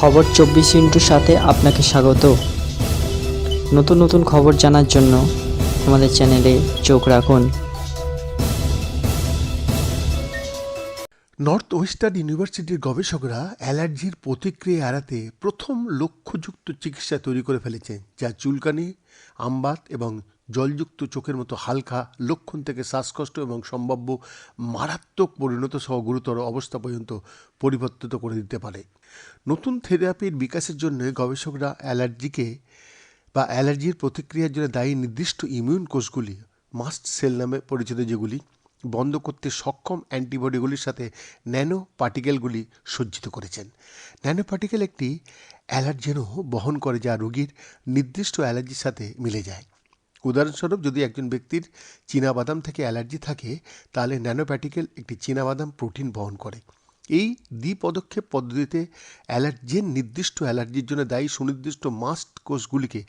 খবর চব্বিশ ইন্টুর সাথে আপনাকে স্বাগত। নতুন নতুন খবর জানার জন্য আমাদের চ্যানেলে চোখ রাখুন। নর্থ ওয়েস্টার্ন ইউনিভার্সিটির গবেষকরা অ্যালার্জির প্রতিক্রিয়া এড়াতে প্রথম লক্ষ্যযুক্ত চিকিৎসা তৈরি করে ফেলেছেন, যা চুলকানি, আমবাত এবং জলযুক্ত চোখের মতো হালকা লক্ষণ থেকে শ্বাসকষ্ট এবং সম্ভাব্য মারাত্মক পরিণত সহ গুরুতর অবস্থা পর্যন্ত পরিবর্তিত করে দিতে পারে। নতুন থেরাপির বিকাশের জন্য গবেষকরা অ্যালার্জিকে বা অ্যালার্জির প্রতিক্রিয়ার জন্য দায়ী নির্দিষ্ট ইমিউন কোষগুলি, মাস্ট সেল নামে পরিচিত যেগুলি, বন্ধ করতে সক্ষম অ্যান্টিবডিগুলির সাথে ন্যানো পার্টিকেলগুলি সজ্জিত করেছেন। ন্যানো পার্টিকেল একটি অ্যালার্জেনও বহন করে যা রোগীর নির্দিষ্ট অ্যালার্জির সাথে মিলে যায়। উদাহরণস্বরূপ, যদি একজন ব্যক্তির চীনাবাদাম থেকে অ্যালার্জি থাকে, তাহলে ন্যানোপ্যাটিক্যাল পার্টিকেল একটি চীনাবাদাম প্রোটিন বহন করে। এই দ্বি পদক্ষেপ পদ্ধতিতে অ্যালার্জেন নির্দিষ্ট অ্যালার্জির জন্য দায়ী সুনির্দিষ্ট মাস্ট কোষগুলিকে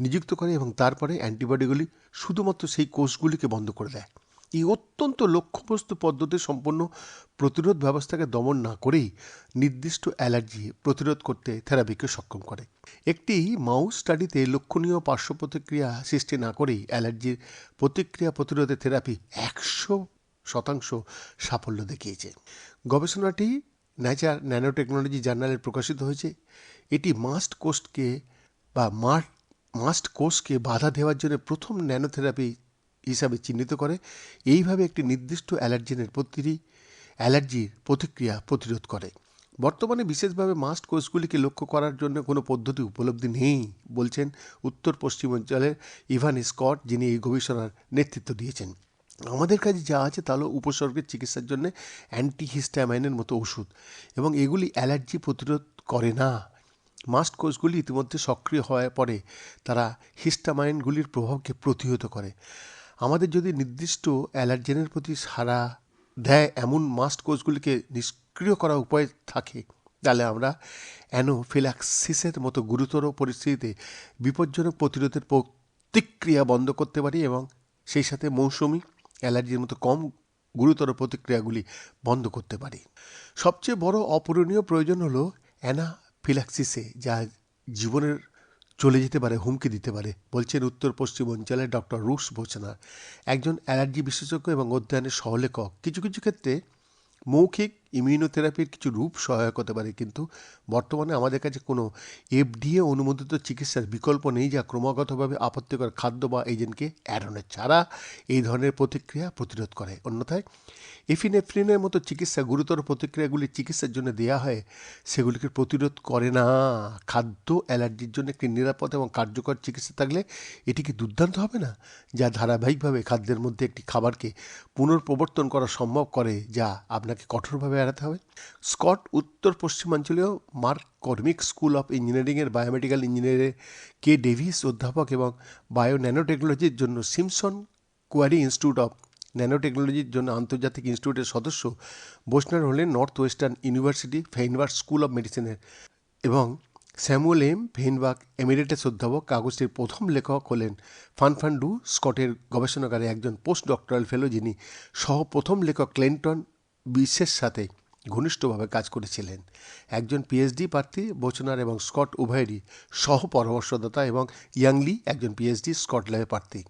নিযুক্ত করে এবং তারপরে অ্যান্টিবডিগুলি শুধুমাত্র সেই কোষগুলিকে বন্ধ করে দেয়। এই অত্যন্ত লক্ষ্যবস্তু পদ্ধতি সম্পন্ন প্রতিরোধ ব্যবস্থাকে দমন না করেই নির্দিষ্ট অ্যালার্জি প্রতিরোধ করতে থেরাপিকে সক্ষম করে। একটি মাউস স্টাডিতে লক্ষণীয় পার্শ্ব প্রতিক্রিয়া সৃষ্টি না করেই অ্যালার্জির প্রতিক্রিয়া প্রতিরোধে থেরাপি একশো শতাংশ সাফল্য দেখিয়েছে। গবেষণাটি ন্যাচার ন্যানোটেকনোলজি জার্নালে প্রকাশিত হয়েছে। এটি মাস্ট কোস্টকে বা মার্ট মাস্ট কোষকে বাধা দেওয়ার জন্য প্রথম ন্যানোথেরাপি হিসাবে চিহ্নিত করে, এইভাবে একটি নির্দিষ্ট অ্যালার্জেনের প্রতিটি, অ্যালার্জির প্রতিক্রিয়া প্রতিরোধ করে। বর্তমানে বিশেষভাবে মাস্ট কোষগুলিকে লক্ষ্য করার জন্য কোনো পদ্ধতি উপলব্ধি নেই, বলছেন উত্তর পশ্চিমাঞ্চলের ইভান স্কট, যিনি এই গবেষণার নেতৃত্ব দিয়েছেন। আমাদের কাছে যা আছে তা হলো উপসর্গের চিকিৎসার জন্য অ্যান্টিহিস্টামাইনের মতো ওষুধ, এবং এগুলি অ্যালার্জি প্রতিরোধ করে না। মাস্ট কোষগুলি ইতিমধ্যে সক্রিয় হওয়ার পরে তারা হিস্টামাইনগুলির প্রভাবকে প্রতিহত করে। আমাদের যদি নির্দিষ্ট অ্যালার্জেনের প্রতি সারা দেয় এমন মাস্ট কোষগুলিকে নিষ্ক্রিয় করার উপায় থাকে, তাহলে আমরা অ্যানোফিল্যাক্সিসের মতো গুরুতর পরিস্থিতিতে বিপজ্জনক প্রতিরোধের প্রতিক্রিয়া বন্ধ করতে পারি এবং সেই সাথে মৌসুমি অ্যালার্জির মতো কম গুরুতর প্রতিক্রিয়াগুলি বন্ধ করতে পারি। সবচেয়ে বড় অপূরণীয় প্রয়োজন হলো অ্যানাফিল্যাক্সিসে যা জীবনের চলে যেতে পারে, হুমকি দিতে পারে, বলছেন উত্তর পশ্চিম অঞ্চলের ডক্টর রুশ বোচনার একজন অ্যালার্জি বিশেষজ্ঞ এবং অধ্যয়নের সহলেখক। কিছু কিছু ক্ষেত্রে মৌখিক ইমিউনোথেরাপির কিছু রূপ সহায়ক হতে পারে, কিন্তু বর্তমানে আমাদের কাছে কোনো এফডিএ অনুমোদিত চিকিৎসার বিকল্প নেই যা ক্রমাগতভাবে আপত্তিকর খাদ্য বা এজেন্টকে এড়ানো ছাড়া এই ধরনের প্রতিক্রিয়া প্রতিরোধ করে। অন্যথায় এফিনেফ্রিনের মতো চিকিৎসা গুরুতর প্রতিক্রিয়াগুলি চিকিৎসার জন্য দেওয়া হয়, সেগুলিকে প্রতিরোধ করে না। খাদ্য অ্যালার্জির জন্য একটি নিরাপদ এবং কার্যকর চিকিৎসা থাকলে এটি কি দুর্দান্ত হবে না? যা ধারাবাহিকভাবে খাদ্যের মধ্যে একটি খাবারকে পুনর্প্রবর্তন করা সম্ভব করে, যা আপনাকে কঠোরভাবে এড়াতে হবে। স্কট উত্তর পশ্চিমাঞ্চলীয় মার্ক কর্মিক স্কুল অফ ইঞ্জিনিয়ারিংয়ের বায়োমেডিক্যাল ইঞ্জিনিয়ারের কে ডেভিস, অধ্যাপক এবং বায়ো ন্যানোটেকনোলজির জন্য সিমসন কোয়ারি ইনস্টিটিউট অফ ন্যানোটেকনোলজির জন্য আন্তর্জাতিক ইনস্টিটিউটের সদস্য। বোসনার হলেন Northwestern University, Feinberg School of মেডিসিনের এবং স্যামুয়েল এম ভেনবার্গ এমিরেটাস অধ্যাপক। কাগজটির প্রথম লেখক হলেন ফানফান্ডু, স্কটের গবেষণাগারে একজন পোস্ট ডক্টরাল ফেলো যিনি সহ প্রথম লেখক ক্লেন্টন বিশ্বের সাথে ঘনিষ্ঠভাবে কাজ করেছিলেন। একজন পিএইচডি প্রার্থী বোচনার এবং স্কট উভয়েরই সহ পরামর্শদাতা এবং ইয়াংলি একজন পিএইচডি স্কটল্যান্ডের প্রার্থী।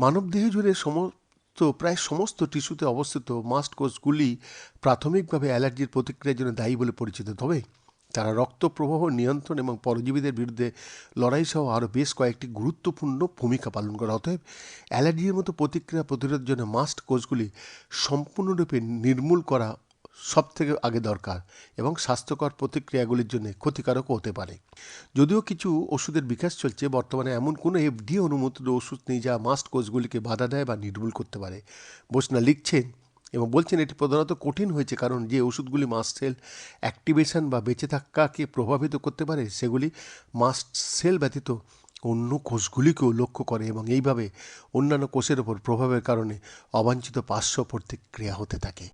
মানবদেহ জুড়ে সমস্ত, প্রায় সমস্ত টিস্যুতে অবস্থিত মাস্ট কোষগুলি প্রাথমিকভাবে অ্যালার্জির প্রতিক্রিয়ার জন্য দায়ী বলে পরিচিত। তবে তারা রক্ত প্রবাহ নিয়ন্ত্রণ এবং পরজীবীদের বিরুদ্ধে লড়াই সহ আরও বেশ কয়েকটি গুরুত্বপূর্ণ ভূমিকা পালন করে অতএব অ্যালার্জির মতো প্রতিক্রিয়া প্রতিরোধের জন্য মাস্ট কোষগুলি সম্পূর্ণরূপে নির্মূল করা সব থেকে আগে দরকার এবং স্বাস্থ্যকর প্রতিক্রিয়াগুলির জন্য ক্ষতিকারকও হতে পারে। যদিও কিছু ওষুধের বিকাশ চলছে, বর্তমানে এমন কোনো এফডি অনুমোদিত ওষুধ নেই যা মাস্ট কোষগুলিকে বাধা দেয় বা নির্মূল করতে পারে। বোসনা লিখছেন এবং বলছেন এটি প্রধানত কঠিন হয়েছে কারণ যে ওষুধগুলি মাস্ট সেল অ্যাক্টিভেশন বা বেঁচে থাকাকে প্রভাবিত করতে পারে, সেগুলি মাস্ট সেল ব্যতীত অন্য কোষগুলিকেও লক্ষ্য করে এবং এইভাবে অন্যান্য কোষের ওপর প্রভাবের কারণে অবাঞ্ছিত পার্শ্ব প্রতিক্রিয়া হতে থাকে।